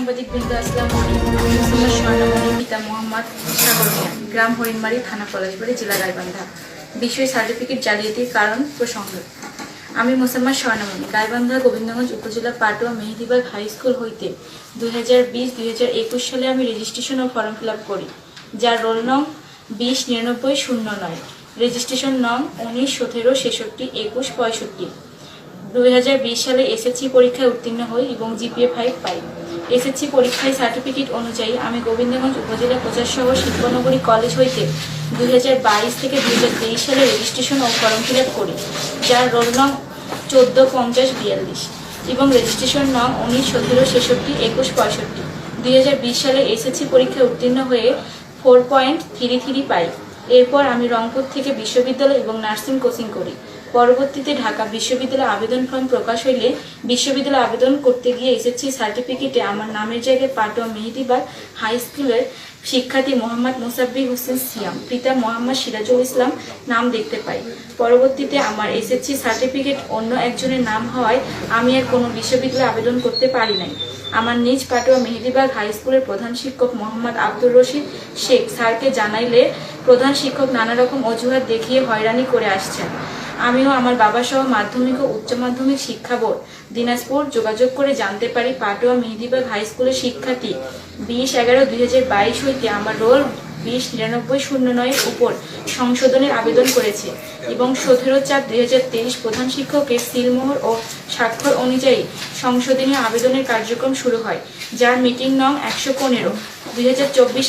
সাংবাদিক বৃন্দ আলাইকুম। স্বর্ণমণি পিতা মোহাম্মদ সাগর মিয়া গ্রাম হরিণমারি থানা পলাশবাড়ি, জেলা গাইবান্ধা। বিষয় সার্টিফিকেট জালিয়াতির কারণ প্রসঙ্গ। আমি মুসলমান স্বর্ণমণি গাইবান্ধা গোবিন্দগঞ্জ উপজেলা পাটুয়া মেহেদিবাগ হাই স্কুল হইতে দুই হাজার বিশ, দুই হাজার একুশ সালে আমি রেজিস্ট্রেশন ও ফর্ম ফিল আপ করি, যার রোল নং বিশ নিরানব্বই শূন্য নয়। রেজিস্ট্রেশন নং উনিশ সতেরো ছেষট্টি একুশ পঁয়ষট্টি দুই সালে এসএসসি পরীক্ষায় উত্তীর্ণ হই এবং জিপিএ ফাইভ পাই এসএসসি পরীক্ষায় সার্টিফিকেট অনুযায়ী আমি গোবিন্দগঞ্জ উপজেলা প্রচারসহ শিল্পনগরী কলেজ হইতে দুই হাজার বাইশ থেকে দুই হাজার তেইশ সালে রেজিস্ট্রেশন ও ফর্ম ফিল করি, যার রোল নং চোদ্দ পঞ্চাশ বিয়াল্লিশ এবং রেজিস্ট্রেশন নং উনিশ, সতেরো, ছেষট্টি, একুশ, পঁয়ষট্টি। দুই সালে এসএসসি পরীক্ষায় উত্তীর্ণ হয়ে ফোর পয়েন্ট থ্রি থ্রি পাই। এরপর আমি রংপুর থেকে বিশ্ববিদ্যালয় এবং নার্সিং কোচিং করি। পরবর্তীতে ঢাকা বিশ্ববিদ্যালয়ে আবেদন ফর্ম প্রকাশ হইলে বিশ্ববিদ্যালয়ে আবেদন করতে গিয়ে এসএসসি সার্টিফিকেটে আমার নামের জায়গায় পাটোয়া মেহেদিবাগ হাই স্কুলের শিক্ষার্থী মোহাম্মদ মুসাব্বির হোসেন সিয়াম, পিতা মোহাম্মদ সিরাজুল ইসলাম নাম দেখতে পাই। পরবর্তীতে আমার এসএসসি সার্টিফিকেট অন্য একজনের নাম হওয়ায় আমি আর কোনো বিশ্ববিদ্যালয়ে আবেদন করতে পারি নাই। আমার নিজ পাটোয়া মেহেদিবাগ হাই স্কুলের প্রধান শিক্ষক মোহাম্মদ আব্দুর রশিদ শেখ স্যারকে জানাইলে প্রধান শিক্ষক নানা রকম অজুহাত দেখিয়ে হয়রানি করে আসছেন। আমিও আমার বাবা সহ মাধ্যমিক ও উচ্চ মাধ্যমিক শিক্ষা বোর্ড, দিনাজপুর, যোগাযোগ করে জানতে পারি পাটোয়া মেহেদিবাগ হাই স্কুলের শিক্ষার্থী। বিশ এগারো দুই হইতে আমার রোল বিশ নিরানব্বই শূন্য নয়ের উপর সংশোধনের আবেদন করেছে এবং সতেরো চার দুই হাজার তেইশ প্রধান শিক্ষকের সিলমোহর ও স্বাক্ষর অনুযায়ী সংশোধনী আবেদনের কার্যক্রম শুরু হয়, যার মিটিং নং একশো পনেরো। দুই হাজার চব্বিশ